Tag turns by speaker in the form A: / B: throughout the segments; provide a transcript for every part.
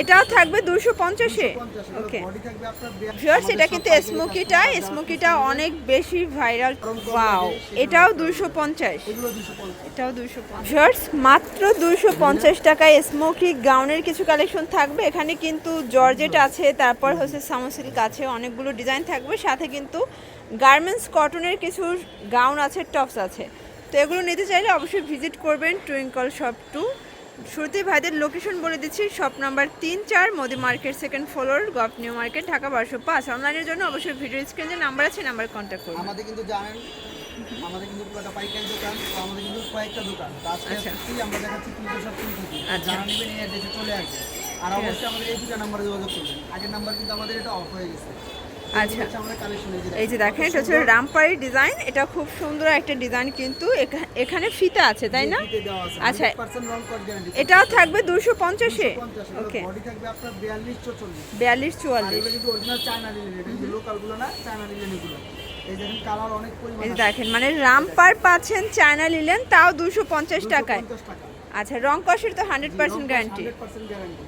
A: এটাও থাকবে দুশো পঞ্চাশে। ওকে ভিউয়ার্স এটা কিন্তু স্মোকিটা স্মোকিটা অনেক বেশি ভাইরাল ওয়াও এটাও দুশো পঞ্চাশ। এটাও দুশো ভিউয়ার্স মাত্র দুশো পঞ্চাশ টাকায় স্মোকি গাউনের কিছু কালেকশন থাকবে। এখানে কিন্তু জর্জেট আছে তারপর হচ্ছে সামোসিল্ক আছে অনেকগুলো ডিজাইন থাকবে। সাথে কিন্তু গার্মেন্টস কটনের কিছু গাউন আছে টপস আছে। তো এগুলো নিতে চাইলে অবশ্যই ভিজিট করবেন টুইঙ্কল শপ টু শুরুতেই ভাইদের লোকেশন বলে দিচ্ছি। শপ নাম্বার তিন চার Modi market second floor gov new market Dhaka বারোশো পাঁচ। অনলাইনের জন্য অবশ্যই ভিডিও স্ক্রিনে নাম্বার আছে নাম্বার কন্ট্যাক্ট করবেন
B: আমাদের কিন্তু জানেন আমাদের কিন্তু পুরোটা পাইকারি দোকান আমাদের কিন্তু কয়েকটা দোকান। আজকে
A: আচ্ছা।
B: আমরা দেখাচ্ছি তিনটে সব তিন থেকে। যারা নেবেন এই অ্যাড্রেসে চলে আসবে। আর অবশ্যই আমাদের এই দুটা নাম্বারে যোগাযোগ করবেন। আগের নাম্বার কিন্তু আমাদের এটা অফ হয়ে গেছে।
A: আচ্ছা। এই যে দেখেন এটা হচ্ছে রামপাড়ি ডিজাইন। এটা খুব সুন্দর একটা ডিজাইন কিন্তু এখা- এখানে ফিতা আছে তাই না? আচ্ছা।
B: 100% রং কোড গ্যারান্টি
A: এটাও থাকবে দুশো পঞ্চাশে? ওকে
B: ওকে বডি থাকবে আপনার 42 44
A: বিয়াল্লিশ চুয়াল্লিশ।
B: দেখেন
A: মানে রামপার পাচ্ছেন চায়না নিলেন তাও দুশো পঞ্চাশ টাকায়। আচ্ছা রং কষের তো হান্ড্রেড পার্সেন্ট গ্যারান্টি
B: 100% গ্যারান্টি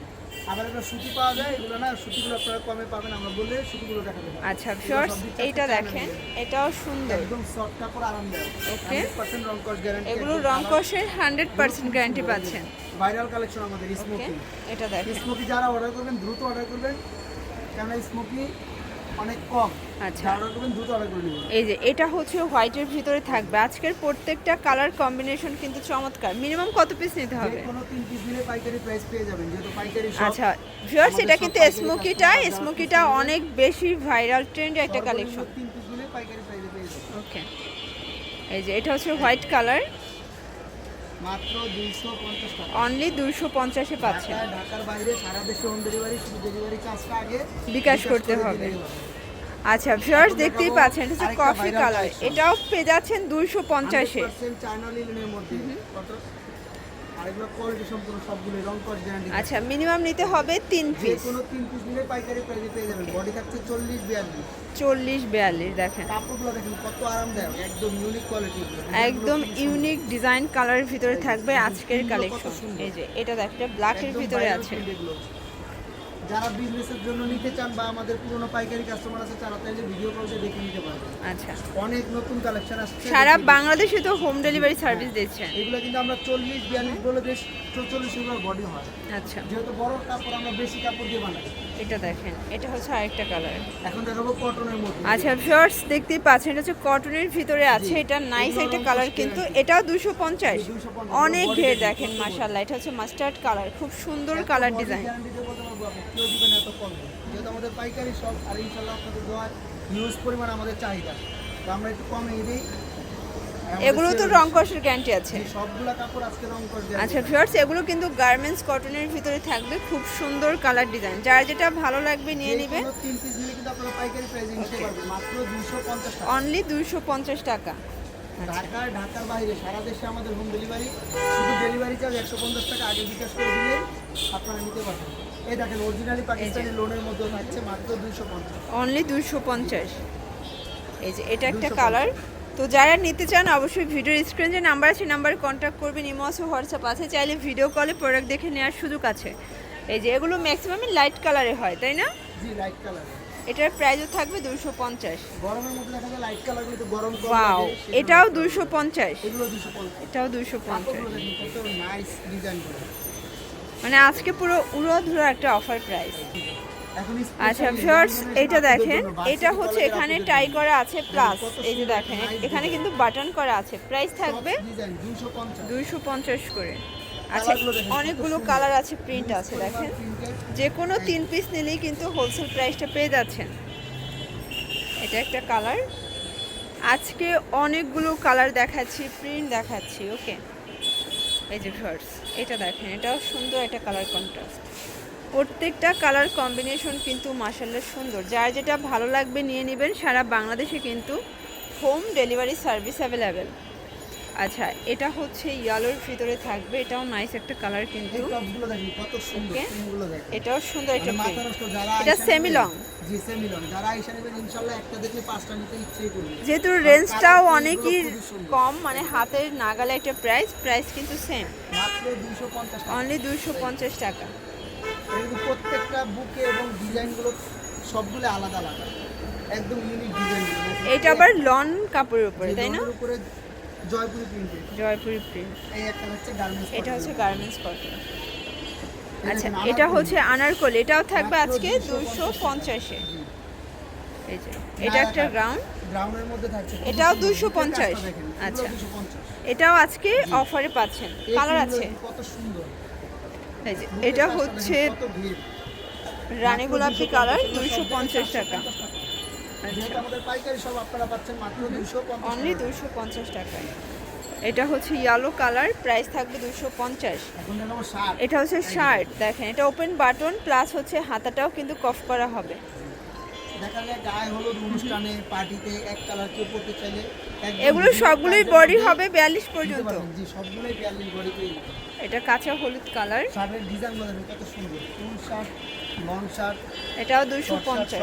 B: আবার একটা সুতি পাওয়া যায় এগুলো না সুতিগুলো আপনারা কমে পাবেন আমরা বললে সুতিগুলো দেখাতে
A: আচ্ছা শর্টস এইটা দেখেন এটাও সুন্দর।
B: একদম সফট কাপড় আরামদায়ক।
A: ওকে
B: 100% রং কস গ্যারান্টি
A: এগুলো রং কসের হান্ড্রেড পার্সেন্ট গ্যারান্টি পাচ্ছেন।
B: ভাইরাল কালেকশন আমাদের স্মোকি
A: এটা দেখেন।
B: স্মোকি যারা অর্ডার করবেন দ্রুত অর্ডার করবেন। কেননা স্মোকি অনেক কম।
A: আচ্ছা। এই যে এটা হচ্ছে হোয়াইটের ভিতরে থাকবে। আজকের প্রত্যেকটা কালার কম্বিনেশন কিন্তু চমৎকার। মিনিমাম কত পিস নিতে হবে? আচ্ছা ভিউয়ার্স এটা কিন্তু স্মোকিটা স্মোকিটা অনেক বেশি ভাইরাল ট্রেন্ড একটা কালেকশন ওকে এই যে এটা হচ্ছে হোয়াইট কালার
B: মাত্র টাকা।
A: অনলি দুশো পঞ্চাশে পাচ্ছেন।
B: ঢাকার বাইরে সারা দেশে হোম ডেলিভারি শুধু ডেলিভারি চার্জটা আগে
A: বিকাশ করতে হবে। আচ্ছা ভিউয়ার্স দেখতেই পাচ্ছেন এটা কফি কালার এটাও পেয়ে যাচ্ছেন দুইশো পঞ্চাশে।
B: 100% চায়না লিনেনের মধ্যে। কত? আর এগুলো কোয়ালিটি সম্পূর্ণ সবগুলো রং কস গ্যারান্টি
A: আচ্ছা মিনিমাম নিতে হবে তিন পিস
B: কোনো তিন পিস নিলে পাইকারি প্রাইসে পেয়ে যাবেন। বডি থাকছে চল্লিশ বিয়াল্লিশ।
A: চল্লিশ বিয়াল্লিশ দেখেন।
B: কাপড়গুলো দেখেন কত আরামদায়ক একদম ইউনিক কোয়ালিটি
A: একদম ইউনিক ডিজাইন কালারের ভিতরে থাকবে আজকের কালেকশন এই যে এটা দেখতে ব্ল্যাকের ভিতরে আছে।
B: যারা বিজনেসের জন্য নিতে চান বা আমাদের পুরনো পাইকারি কাস্টমার আছে তারা তাইলে ভিডিও কলতে দেখে নিতে পারবেন
A: আচ্ছা।
B: অনেক নতুন কালেকশন আসছে।
A: সারা বাংলাদেশে তো হোম ডেলিভারি সার্ভিস দিচ্ছেন।
B: এগুলো কিন্তু আমরা চল্লিশ বিয়াল্লিশ বলে বেশ চল্লিশ এগুলো বডি হয়।
A: আচ্ছা।
B: যেহেতু বড় কাপড় আমরা বেশি কাপড় দিয়ে বানাই।
A: এটা দেখেন এটা হচ্ছে আরেকটা কালার
B: এখন দেখাবো কটনের মধ্যে।
A: আচ্ছা শর্টস দেখতেই পাচ্ছেন এটা হচ্ছে কটনের ভিতরে আছে এটা নাইস একটা কালার কিন্তু এটাও দুশো পঞ্চাশ।
B: 250
A: অনেক ঘের
B: দেখেন,
A: মাসাল্লাহ এটা হচ্ছে মাস্টার্ড কালার খুব সুন্দর কালার ডিজাইন
B: বলতে আপনি কেউ দিবেন এত কম। যেহেতু আমাদের পাইকারি সব আর ইনশাল্লাহ আপনাদের দেওয়ার হিউজ পরিমাণ আমাদের চাহিদা। তো আমরা একটু কমে দিই।
A: এগুলো তো রং কষের গ্যারান্টি আছে।
B: সবগুলা কাপড় আজকে রং দেওয়া
A: আচ্ছা ভিউয়ার্স এগুলো কিন্তু গার্মেন্টস কটনের ভিতরে থাকবে। খুব সুন্দর কালার ডিজাইন যার যেটা ভালো লাগবে নিয়ে নেবেন।
B: তিন পিস নিলে কিন্তু আপনারা পাইকারি প্রাইসে নিতে পারবেন। মাত্র দুশো পঞ্চাশ টাকা।
A: অনলি দুইশো পঞ্চাশ টাকা।
B: ঢাকার ঢাকার বাইরে সারা দেশে আমাদের হোম ডেলিভারি শুধু ডেলিভারি চার্জ একশো পঞ্চাশ টাকা। আগে বিকাশ করে দিলে আপনারা নিতে পারবেন। এই দেখেন অরিজিনালি পাকিস্তানি লোনের মধ্যে থাকছে মাত্র দুইশো পঞ্চাশ।
A: অনলি দুইশো পঞ্চাশ। এই যে এটা একটা কালার তো যারা নিতে চান অবশ্যই ভিডিওর স্ক্রিন যে নাম্বার আছে নাম্বারে কন্ট্যাক্ট করবেন ইমো আছে হোয়াটসঅ্যাপ আছে। চাইলে ভিডিও কলে প্রোডাক্ট দেখে নেওয়ার সুযোগ আছে। এই যে এগুলো ম্যাক্সিমামই লাইট কালারে হয় তাই না?
B: জি লাইট কালার
A: এটার প্রাইসও থাকবে দুশো পঞ্চাশ।
B: গরমের মধ্যে দেখা যায় লাইট কালার কিন্তু গরম কম
A: ওয়াও এটাও দুশো পঞ্চাশ।
B: এগুলো দুশো পঞ্চাশ।
A: এটাও দুশো পঞ্চাশ।
B: কাপড়গুলো দেখুন কত নাইস ডিজাইন করে।
A: মানে আজকে পুরো উড়ো ধুরো একটা অফার প্রাইস আচ্ছা ভিউয়ার্স এটা দেখেন এটা হচ্ছে এখানে টাই করা আছে প্লাস এই যে দেখেন এখানে কিন্তু বাটন করা আছে প্রাইস থাকবে
B: Top design, 250
A: দুইশো পঞ্চাশ করে। আচ্ছা অনেকগুলো কালার আছে প্রিন্ট আছে দেখেন। যে কোনো তিন পিস নিলেই কিন্তু হোলসেল প্রাইসটা পেয়ে যাচ্ছেন। এটা একটা কালার আজকে অনেকগুলো কালার দেখাচ্ছি প্রিন্ট দেখাচ্ছি ওকে এই যে ভার্স এটা দেখেন এটাও সুন্দর একটা কালার কন্ট্রাস্ট প্রত্যেকটা কালার কম্বিনেশন কিন্তু মাসাল্লা সুন্দর। যার যেটা ভালো লাগবে নিয়ে নেবেন, সারা বাংলাদেশে কিন্তু হোম ডেলিভারি সার্ভিস অ্যাভেলেবেল আচ্ছা এটা হচ্ছে ইয়ালোর ভিতরে থাকবে এটাও নাইস একটা কালার কিন্তু
B: কত সুন্দর।
A: এটাও সুন্দর একটা
B: মানে
A: এটা
B: নেবেন-
A: long।
B: জি, semi long। যারা আইসা নেবেন, ইনশাল্লাহ একটা দেখলে পাঁচটা নিতে ইচ্ছেই করবে।
A: যেহেতু রেঞ্জটাও অনেকই। কম মানে হাতের নাগালে একটা প্রাইস প্রাইস কিন্তু সেম
B: মাত্র 250 টাকা।
A: অনলি দুশো পঞ্চাশ টাকা
B: এটা কিন্তু বুকে এবং ডিজাইনগুলো সবগুলো আলাদা আলাদা একদম ইউনিক ডিজাইন
A: এটা আবার লন কাপড়ের উপরে তাই না
B: উপরে জয়পুরি প্রিন্টেড
A: জয়পুরি প্রিন্ট এটা হচ্ছে গার্মেন্টস কটন আচ্ছা এটা হচ্ছে আনারকলি। এটাও থাকবে আজকে দুশো পঞ্চাশে এই যে এটা একটা গ্রাউন্ড
B: গ্রাউন্ডের মধ্যে থাকছে
A: এটাও
B: খুব সুন্দর।
A: 250
B: কাজটা দেখেন, এগুলো
A: আচ্ছা। এটাও আজকে অফারে পাচ্ছেন। কালার আছে।
B: কত সুন্দর।
A: এই যে এটা হচ্ছে। রানী গোলাপি কালার দুইশো পঞ্চাশ টাকা।
B: 450 টাকা। যেহেতু আমাদের পাইকারি সব আপনারা পাচ্ছেন মাত্র 250
A: অনলি দুশো পঞ্চাশ টাকায়। এটা হচ্ছে ইয়েলো কালার প্রাইস থাকবে দুশো পঞ্চাশ। এটা হচ্ছে শার্ট দেখেন এটা ওপেন বাটন প্লাস হচ্ছে হাতাটাও কিন্তু কফ করা হবে। এগুলো সবগুলোই বডি হবে বিয়াল্লিশ পর্যন্ত। এটা কাঁচা হলুদ কালার
B: ডিজাইন কত সুন্দর। লং শার্ট
A: এটাও দুশো পঞ্চাশ।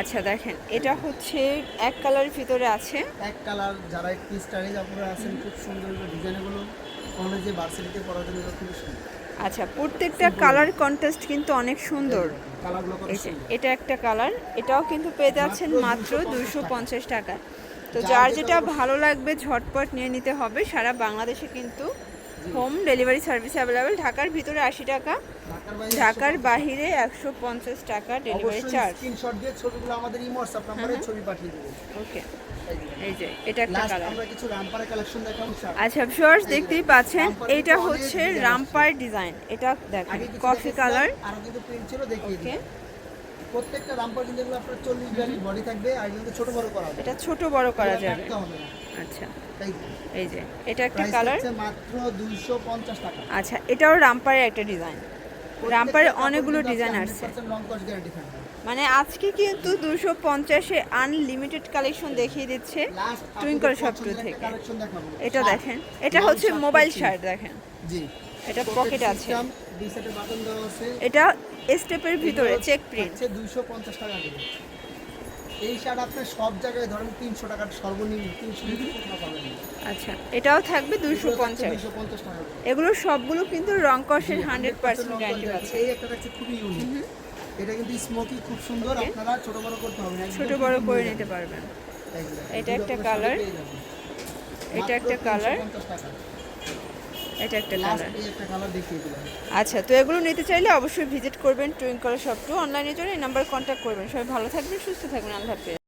A: আচ্ছা দেখেন এটা হচ্ছে এক কালারের ভিতরে আছে।
B: এক কালার যারা একটু স্টাইলিশ আপনারা আছেন খুব সুন্দর ডিজাইনগুলো কলেজে ভার্সিটিতে পড়ার জন্য সুন্দর।
A: আচ্ছা প্রত্যেকটা কালার কন্টেস্ট কিন্তু অনেক সুন্দর। এটা একটা কালার এটাও কিন্তু পেয়ে যাচ্ছেন মাত্র দুশো পঞ্চাশ টাকা। তো
B: যার যেটা
A: ভালো লাগবে ঝটপট নিয়ে নিতে হবে। সারা বাংলাদেশে কিন্তু হোম ডেলিভারি সার্ভিস অ্যাভেলেবেল ঢাকার ভিতরে আশি টাকা
B: ঢাকার
A: বাহিরে একশো পঞ্চাশ টাকা ডেলিভারি চার্জ
B: স্ক্রিনশট দিয়ে ছবিগুলো আমাদের ইমো হোয়াটসঅ্যাপ নাম্বারে ছবি পাঠিয়ে দেবেন
A: ওকে
B: এই যে।
A: এটা একটা কালার
B: আমরা কিছু কালেকশন দেখাবো
A: আচ্ছা ভিউয়ার্স দেখতেই পাচ্ছেন এটা হচ্ছে রামপার ডিজাইন এটা দেখেন কফি কালার
B: আরও কিন্তু প্রিন্ট ছিল দেখিয়ে দিই প্রত্যেকটা রামপার কিন্তু এগুলো আপনার চল্লিশ বিয়াল্লিশ বডি থাকবে আর কিন্তু ছোট বড় করা হবে।
A: এটা ছোট বড় করা যাবে। আচ্ছা। এই যে। এটা একটা কালার
B: মাত্র দুইশো পঞ্চাশ টাকা।
A: আচ্ছা এটাও রামপারের একটা ডিজাইন রামপারে অনেকগুলো ডিজাইন আসছে।
B: 100% লং কস্ট গ্যারান্টি থাকবে
A: মানে আজকে কিন্তু দুশো পঞ্চাশে আনলিমিটেড কালেকশন দেখিয়ে দিচ্ছে টুইঙ্কল two থেকে। এটা দেখেন। এটা হচ্ছে মোবাইল শার্ট দেখেন। এটা পকেট আছে। এটা স্টেপের ভিতরে চেক প্রিন্ট
B: হচ্ছে দুইশো পঞ্চাশ টাকা করে এই শার্ট আপনি সব জায়গায় ধরেন তিনশো টাকার সর্বনিম্ন তিনশো
A: আচ্ছা এটাও থাকবে
B: দুইশো পঞ্চাশ। টাকা
A: এগুলো সবগুলো কিন্তু রং কষের হান্ড্রেড পার্সেন্ট গ্যারান্টি আছে।
B: এই একটা থাকছে খুবই ইউনিক এটা কিন্তু স্মোকি খুব সুন্দর। আপনারা ছোট বড় করতে হবে
A: ছোট বড় করে নিতে পারবেন। এটা একটা
B: যাবেন।
A: এটা একটা কালার
B: 350 টাকা।
A: এটা একটা কালার আচ্ছা তো এগুলো নিতে চাইলে অবশ্যই ভিজিট করবেন টুইং করা শপ টু অনলাইনে জন্য এই নাম্বার কন্ট্যাক্ট করবেন। সবাই ভালো থাকবেন সুস্থ থাকবেন আল্লাহ হাফেজ।